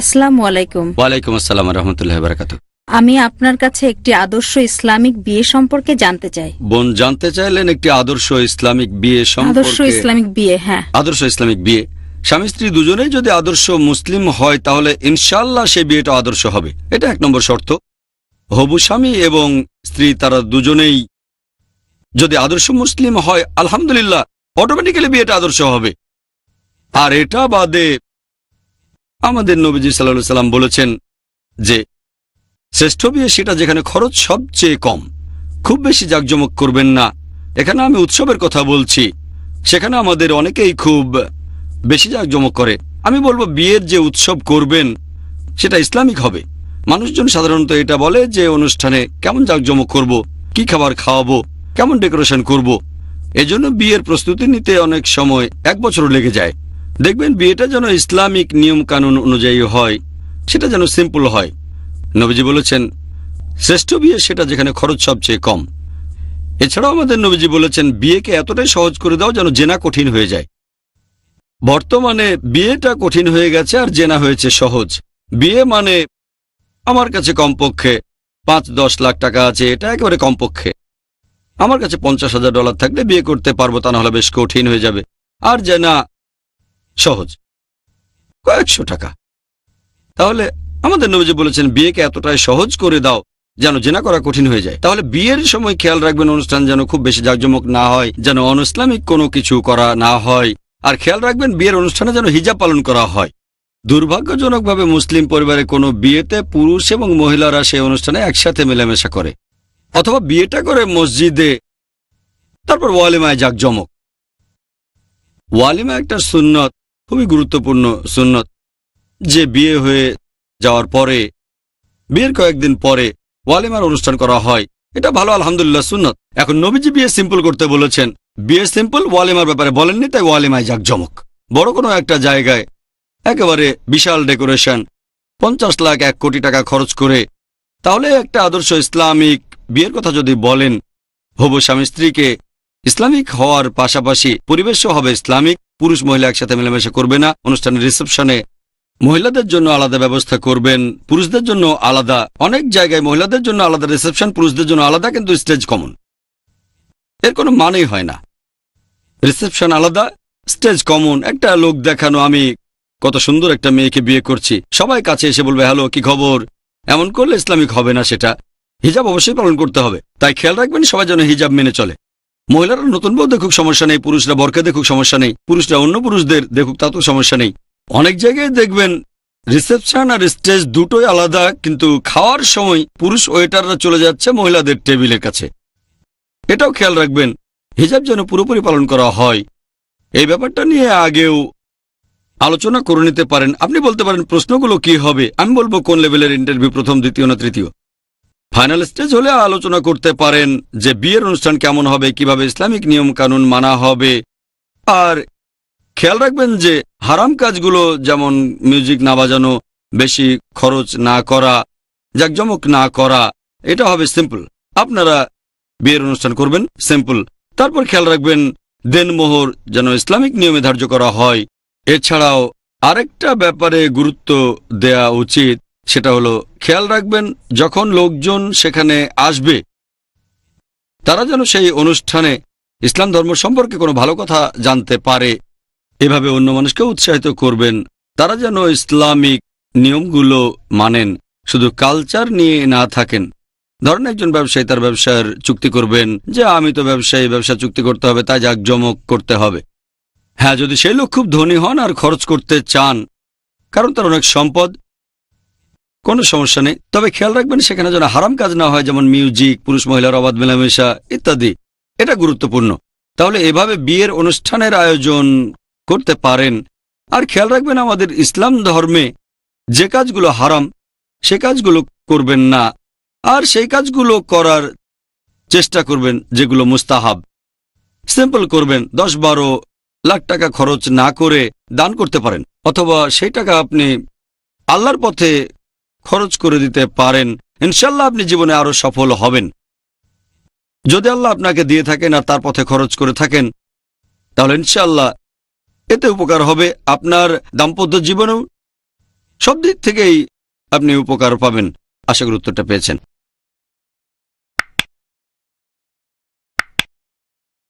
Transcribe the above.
আসসালামু আলাইকুম। ওয়ালাইকুম আসসালাম রহমতুল্লাহ বারাকাতু আমি আপনার কাছে একটি আদর্শ ইসলামিক বিয়ে সম্পর্কে জানতে চাই। বোন জানতে চাইলেন একটি আদর্শ ইসলামিক বিয়ে আদর্শ ইসলামিক বিয়ে হ্যাঁ। আদর্শ ইসলামিক বিয়ে। স্বামী স্ত্রী দুজনেই যদি আদর্শ মুসলিম হয় তাহলে ইনশাল্লাহ সে বিয়েটা আদর্শ হবে। এটা এক নম্বর শর্ত। হবু স্বামী এবং স্ত্রী তারা দুজনেই যদি আদর্শ মুসলিম হয় আলহামদুলিল্লাহ অটোমেটিক্যালি বিয়েটা আদর্শ হবে। আর এটা বাদে আমাদের নবীজি সাল্লাহ সাল্লাম বলেছেন যে, শ্রেষ্ঠ বিয়ে সেটা যেখানে খরচ সবচেয়ে কম। খুব বেশি জাঁকজমক করবেন না। এখানে আমি উৎসবের কথা বলছি। সেখানে আমাদের অনেকেই খুব বেশি জাঁকজমক করে। আমি বলব বিয়ের যে উৎসব করবেন, সেটা ইসলামিক হবে। মানুষজন সাধারণত এটা বলে যে, অনুষ্ঠানে কেমন জাঁকজমক করব, কি খাবার খাওয়াবো, কেমন ডেকোরেশন করব। এজন্য বিয়ের প্রস্তুতি নিতে অনেক সময় এক বছর লেগে যায়। দেখবেন বিয়েটা যেন ইসলামিক নিয়ম কানুন অনুযায়ী হয়, সেটা যেন সিম্পল হয়। নবীজি বলেছেন, শ্রেষ্ঠ বিয়ে সেটা যেখানে খরচ সবচেয়ে কম। এছাড়াও আমাদের নবীজি বলেছেন, বিয়েকে এতটাই সহজ করে দাও যেন জেনা কঠিন হয়ে যায়। বর্তমানে বিয়েটা কঠিন হয়ে গেছে আর জেনা হয়েছে সহজ। বিয়ে মানে আমার কাছে কমপক্ষে পাঁচ দশ লাখ টাকা আছে, এটা একেবারে কমপক্ষে। আমার কাছে পঞ্চাশ হাজার ডলার থাকলে বিয়ে করতে পারব, তা নাহলে বেশ কঠিন হয়ে যাবে। আর জেনা সহজ। কয়েকশো টাকা। তাহলে আমাদের নবীজি বলেছেন, বিয়েকে এতটাই সহজ করে দাও যেন জেনা করা কঠিন হয়ে যায়। তাহলে বিয়ের সময় খেয়াল রাখবেন, অনুষ্ঠান যেন খুব বেশি জাঁকজমক না হয়, যেন অনইসলামিক কোনো কিছু করা না হয়। আর খেয়াল রাখবেন, বিয়ের অনুষ্ঠানে যেন হিজাব পালন করা হয়। দুর্ভাগ্যজনকভাবে মুসলিম পরিবারে কোনো বিয়েতে পুরুষ এবং মহিলারা সেই অনুষ্ঠানে একসাথে মেলামেশা করে। অথবা বিয়েটা করে মসজিদে, তারপর ওয়ালিমায় জাঁকজমক। ওয়ালিমা একটা সুন্নত খুবই গুরুত্বপূর্ণ সুন্নত। যে বিয়ে হয়ে যাওয়ার পরে, বিয়ের কয়েকদিন পরে ওয়ালিমার অনুষ্ঠান করা হয়, এটা ভালো আলহামদুলিল্লাহ সুন্নত। এখন নবীজি বিয়ে সিম্পল করতে বলেছেন, বিয়ে সিম্পল ওয়ালিমার ব্যাপারে বলেননি, তাই ওয়ালিমায় জাকজমক বড় কোনো একটা জায়গায় একেবারে বিশাল ডেকোরেশন, পঞ্চাশ লাখ এক কোটি টাকা খরচ করে, তাহলে একটা আদর্শ ইসলামিক বিয়ের কথা যদি বলেন, হবু স্বামী স্ত্রীকে ইসলামিক হওয়ার পাশাপাশি পরিবেশও হবে ইসলামিক। পুরুষ মহিলা একসাথে মেলামেশা করবে না। অনুষ্ঠানের রিসেপশনে মহিলাদের জন্য আলাদা ব্যবস্থা করবেন। পুরুষদের জন্য আলাদা। অনেক জায়গায় মহিলাদের জন্য আলাদা রিসেপশন, পুরুষদের জন্য আলাদা, কিন্তু স্টেজ কমন। এর কোনো মানেই হয় না। রিসেপশন আলাদা, স্টেজ কমন। একটা লোক দেখানো, আমি কত সুন্দর একটা মেয়েকে বিয়ে করছি। সবাই কাছে এসে বলবে, হ্যালো, কি খবর? এমন করলে ইসলামিক হবে না সেটা। হিজাব অবশ্যই পালন করতে হবে। তাই খেয়াল রাখবেন, সবাই যেন হিজাব মেনে চলে। মহিলারা নতুন বউ দেখুক সমস্যা নেই, পুরুষরা বরকে দেখুক সমস্যা নেই, পুরুষরা অন্য পুরুষদের দেখুক তাতেও সমস্যা নেই। অনেক জায়গায় দেখবেন রিসেপশন আর স্টেজ দুটোই আলাদা, কিন্তু খাওয়ার সময় পুরুষ ওয়েটাররা চলে যাচ্ছে মহিলাদের টেবিলের কাছে। এটাও খেয়াল রাখবেন, হিজাব যেন পুরোপুরি পালন করা হয়। এই ব্যাপারটা নিয়ে আগেও আলোচনা করে নিতে পারেন। আপনি বলতে পারেন, প্রশ্নগুলো কি হবে? আমি বলব কোন লেভেলের ইন্টারভিউ প্রথম, দ্বিতীয় না তৃতীয়? ফাইনাল স্টেজ হলে আলোচনা করতে পারেন যে বিয়ের অনুষ্ঠান কেমন হবে, কীভাবে ইসলামিক নিয়ম কানুন মানা হবে। আর খেয়াল রাখবেন যে হারাম কাজগুলো যেমন মিউজিক না বাজানো, বেশি খরচ না করা, জাকজমক না করা, এটা হবে সিম্পল। আপনারা বিয়ের অনুষ্ঠান করবেন, সিম্পল। তারপর খেয়াল রাখবেন দেনমোহর যেন ইসলামিক নিয়মে ধার্য করা হয়। এছাড়াও আরেকটা ব্যাপারে গুরুত্ব দেয়া উচিত সেটা হলো, খেয়াল রাখবেন, যখন লোকজন সেখানে আসবে, তারা যেন সেই অনুষ্ঠানে ইসলাম ধর্ম সম্পর্কে কোনো ভালো কথা জানতে পারে। এভাবে অন্য মানুষকে উৎসাহিত করবেন, তারা যেন ইসলামিক নিয়মগুলো মানেন, শুধু কালচার নিয়ে না থাকেন। ধরেন একজন ব্যবসায়ী তার ব্যবসার চুক্তি করবেন, যে আমি তো ব্যবসায়ী, ব্যবসা চুক্তি করতে হবে, তাই জাকজমক করতে হবে। হ্যাঁ যদি সেই লোক খুব ধনী হন আর খরচ করতে চান, কারণ তার অনেক সম্পদ কোনো সমস্যা নেই। তবে খেয়াল রাখবেন, সেখানে যেন হারাম কাজ না হয়, যেমন মিউজিক, পুরুষ মহিলার অবাধ মেলামেশা ইত্যাদি। এটা গুরুত্বপূর্ণ। তাহলে এভাবে বিয়ের অনুষ্ঠানের আয়োজন করতে পারেন। আর খেয়াল রাখবেন, আমাদের ইসলাম ধর্মে যে কাজগুলো হারাম, সে কাজগুলো করবেন না। আর সেই কাজগুলো করার চেষ্টা করবেন, যেগুলো মুস্তাহাব। সিম্পল করবেন দশ বারো লাখ টাকা খরচ না করে দান করতে পারেন, অথবা সেই টাকা আপনি আল্লাহর পথে খরচ করে দিতে পারেন। ইনশাল্লাহ আপনি জীবনে আরও সফল হবেন। যদি আল্লাহ আপনাকে দিয়ে থাকেন আর তার পথে খরচ করে থাকেন, তাহলে ইনশাল্লাহ এতে উপকার হবে আপনার দাম্পত্য জীবনেও। সব দিক থেকেই আপনি উপকার পাবেন। আশা করি উত্তরটা পেয়েছেন।